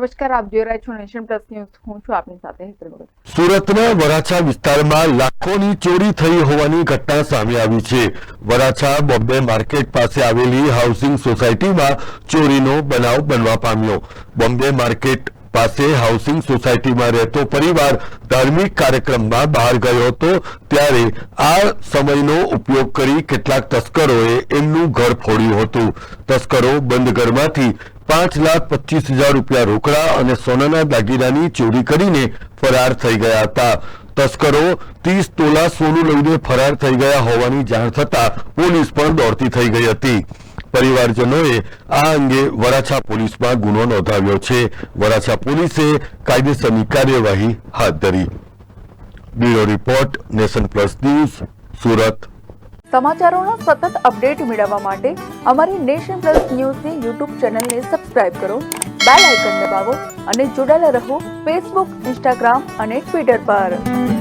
નમસ્કાર, આપ જોઈ રહ્યા છો નેશન પ્લસ ન્યૂઝ. હું છું આપની સાથે. સુરતના વરાછા વિસ્તારમાં લાખોની ચોરી થઈ હોવાની ઘટના સામે આવી છે. વરાછા બોમ્બે માર્કેટ પાસે આવેલી હાઉસિંગ સોસાયટીમાં ચોરીનો બનાવ બનવા પામ્યો. બોમ્બે માર્કેટ પાસે હાઉસિંગ સોસાયટીમાં રહેતો પરિવાર ધાર્મિક કાર્યક્રમમાં બહાર ગયો હતો. ત્યારે આ સમયનો ઉપયોગ કરી કેટલાક તસ્કરોએ એમનું ઘર ફોડ્યું હતું. તસ્કરો બંધ ઘરમાંથી પાંચ લાખ પચીસ હજાર રૂપિયા રોકડા અને સોનાના દાગીનાની ચોરી કરીને ફરાર થઈ ગયા હતા. તસ્કરો ત્રીસ તોલા સોનું લઈને ફરાર થઈ ગયા હોવાની જાણ થતા પોલીસ પણ દોડતી થઈ ગઈ હતી. પરિવારજનોએ આ અંગે વરાછા પોલીસમાં ગુનો નોંધાવ્યો છે. વરાછા પોલીસે કાયદેસરની કાર્યવાહી હાથ ધરી. Bureau report, nation plus news, Surat. સમાચારોનો સતત અપડેટ મેળવવા માટે અમારી નેશન પ્લસ ન્યૂઝની યુટ્યુબ ચેનલને સબસ્ક્રાઇબ કરો, બેલ આઇકન દબાવો અને જોડાયેલા રહો ફેસબુક, ઇન્સ્ટાગ્રામ અને ટ્વિટર પર.